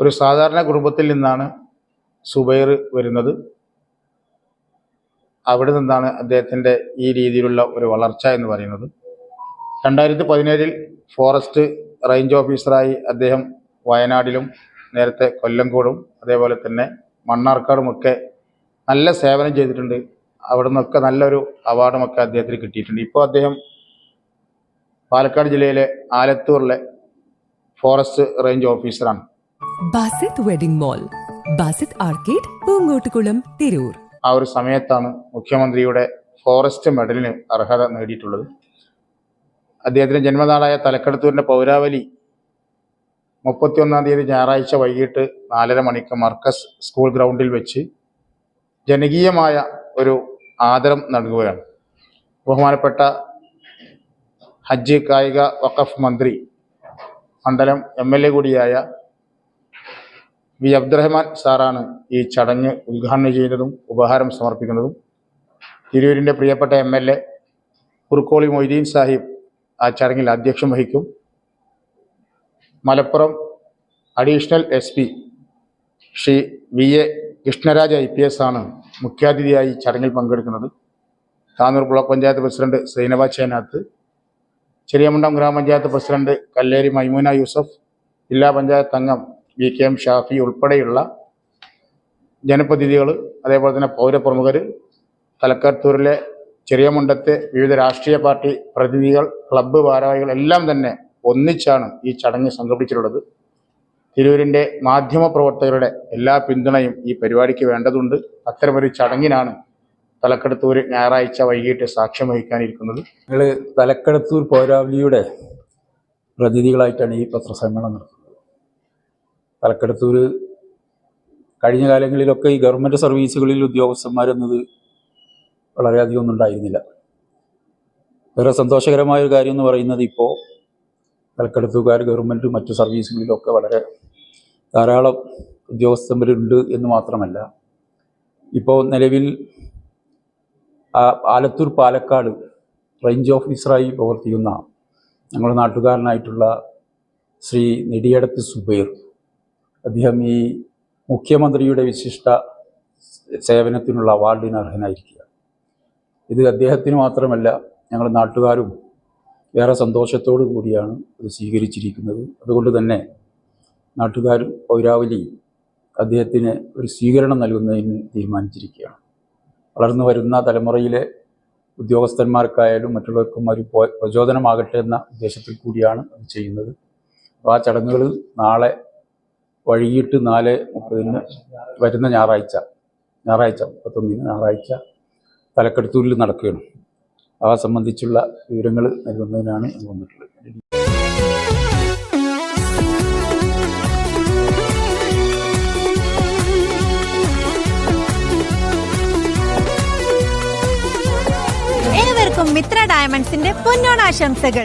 ഒരു സാധാരണ കുടുംബത്തിൽ നിന്നാണ് സുബൈർ വരുന്നത്. അവിടെ നിന്നാണ് അദ്ദേഹത്തിന്റെ ഈ രീതിയിലുള്ള ഒരു വളർച്ച എന്ന് പറയുന്നത്. രണ്ടായിരത്തി പതിനേഴിൽ ഫോറസ്റ്റ് റേഞ്ച് ഓഫീസറായി അദ്ദേഹം വയനാടിലും നേരത്തെ കൊല്ലംകോടും അതേപോലെ തന്നെ മണ്ണാർക്കാടുമൊക്കെ നല്ല സേവനം ചെയ്തിട്ടുണ്ട്. അവിടെ നിന്നൊക്കെ നല്ലൊരു അവാർഡുമൊക്കെ അദ്ദേഹത്തിന് കിട്ടിയിട്ടുണ്ട്. ഇപ്പോൾ അദ്ദേഹം പാലക്കാട് ജില്ലയിലെ ആലത്തൂരിലെ ഫോറസ്റ്റ് റേഞ്ച് ഓഫീസറാണ്. Basith wedding mall Basith arcade Poongottukulam Tirur. ആ ഒരു സമയത്താണ് മുഖ്യമന്ത്രിയുടെ ഫോറസ്റ്റ് മെഡലിന് അർഹത നേടിയിട്ടുള്ളത്. അദ്ദേഹത്തിന്റെ ജന്മനാടായ തലക്കടത്തൂരിന്റെ പൗരാവലി മുപ്പത്തിയൊന്നാം തീയതി ഞായറാഴ്ച വൈകിട്ട് നാലര മണിക്ക് മർക്കസ് സ്കൂൾ ഗ്രൗണ്ടിൽ വെച്ച് ജനകീയമായ ഒരു ആദരം നൽകുകയാണ്. ബഹുമാനപ്പെട്ട ഹജ്ജ് കായിക വഖഫ് മന്ത്രി മണ്ഡലം എം എൽ എ കൂടിയായ വി. അബ്ദുറഹ്മാൻ സാറാണ് ഈ ചടങ്ങ് ഉദ്ഘാടനം ചെയ്യുന്നതും ഉപഹാരം സമർപ്പിക്കുന്നതും. തിരൂരിന്റെ പ്രിയപ്പെട്ട M L A Kurukkoli Moideen Sahib ആ ചടങ്ങിൽ അധ്യക്ഷം വഹിക്കും. Malappuram additional S P Shri V. A. Krishnaraj I. P. S ആണ് മുഖ്യാതിഥിയായി ചടങ്ങിൽ പങ്കെടുക്കുന്നത്. താനൂർ ബ്ലോക്ക് പഞ്ചായത്ത് പ്രസിഡന്റ് സൈനബ ചേനാത്ത് ചെറിയമുണ്ടം ഗ്രാമപഞ്ചായത്ത് പ്രസിഡന്റ് കല്ലേരി മൈമൂന യൂസഫ് ജില്ലാ പഞ്ചായത്ത് അംഗം വി കെ എം ഷാഫി ഉൾപ്പെടെയുള്ള ജനപ്രതിനിധികൾ അതേപോലെ തന്നെ പൗരപ്രമുഖർ ചെറിയ മുണ്ടത്തെ വിവിധ രാഷ്ട്രീയ പാർട്ടി പ്രതിനിധികൾ ക്ലബ്ബ് ഭാരവാഹികൾ എല്ലാം തന്നെ ഒന്നിച്ചാണ് ഈ ചടങ്ങ് സംഘടിപ്പിച്ചിട്ടുള്ളത്. തിരൂരിന്റെ മാധ്യമപ്രവർത്തകരുടെ എല്ലാ പിന്തുണയും ഈ പരിപാടിക്ക് വേണ്ടതുണ്ട്. അത്തരമൊരു ചടങ്ങിനാണ് തലക്കെടുത്തൂർ ഞായറാഴ്ച വൈകിട്ട് സാക്ഷ്യം വഹിക്കാനിരിക്കുന്നത്. ഞങ്ങൾ തലക്കടത്തൂർ പൗരാവലിയുടെ പ്രതിനിധികളായിട്ടാണ് ഈ പത്രസമ്മേളനം നടത്തുന്നത്. തലക്കടത്തൂർ കഴിഞ്ഞ കാലങ്ങളിലൊക്കെ ഈ ഗവൺമെന്റ് സർവീസുകളിൽ ഉദ്യോഗസ്ഥന്മാരെന്നത് വളരെയധികം ഒന്നും ഉണ്ടായിരുന്നില്ല. വേറെ സന്തോഷകരമായ ഒരു കാര്യം എന്ന് പറയുന്നത് ഇപ്പോൾ തലക്കെടുത്തുകാർ ഗവൺമെന്റ് മറ്റു സർവീസുകളിലൊക്കെ വളരെ ധാരാളം ഉദ്യോഗസ്ഥന്മാരുണ്ട് എന്ന് മാത്രമല്ല ഇപ്പോൾ നിലവിൽ ആലത്തൂർ പാലക്കാട് റേഞ്ച് ഓഫീസറായി പ്രവർത്തിക്കുന്ന ഞങ്ങളുടെ നാട്ടുകാരനായിട്ടുള്ള ശ്രീ നെടിയടത്ത് സുബൈർ അദ്ദേഹം ഈ മുഖ്യമന്ത്രിയുടെ വിശിഷ്ട സേവനത്തിനുള്ള അവാർഡിന് അർഹനായിരിക്കുക. ഇത് അദ്ദേഹത്തിന് മാത്രമല്ല ഞങ്ങളുടെ നാട്ടുകാരും ഏറെ സന്തോഷത്തോടു കൂടിയാണ് ഇത് സ്വീകരിച്ചിരിക്കുന്നത്. അതുകൊണ്ട് തന്നെ നാട്ടുകാരും പൗരാവലി അദ്ദേഹത്തിന് ഒരു സ്വീകരണം നൽകുന്നതിന് തീരുമാനിച്ചിരിക്കുകയാണ്. വളർന്നു വരുന്ന തലമുറയിലെ ഉദ്യോഗസ്ഥന്മാർക്കായാലും മറ്റുള്ളവർക്കും ഒരു പ്രചോദനമാകട്ടെ എന്ന ഉദ്ദേശത്തിൽ കൂടിയാണ് അത് ചെയ്യുന്നത്. അപ്പോൾ ആ ചടങ്ങുകളിൽ നാളെ വൈകിട്ട് നാല് മുപ്പതിന് വരുന്ന ഞായറാഴ്ച ഞായറാഴ്ച മുപ്പത്തൊന്നിന് ഞായറാഴ്ച തലക്കെടുത്തൂരിൽ നടക്കുകയാണ്. ആ സംബന്ധിച്ചുള്ള വിവരങ്ങൾ നൽകുന്നതിനാണ് വന്നിട്ടുള്ളത്. മിത്ര ഡയമണ്ട്സിന്റെ പൊന്നോണാശംസകൾ.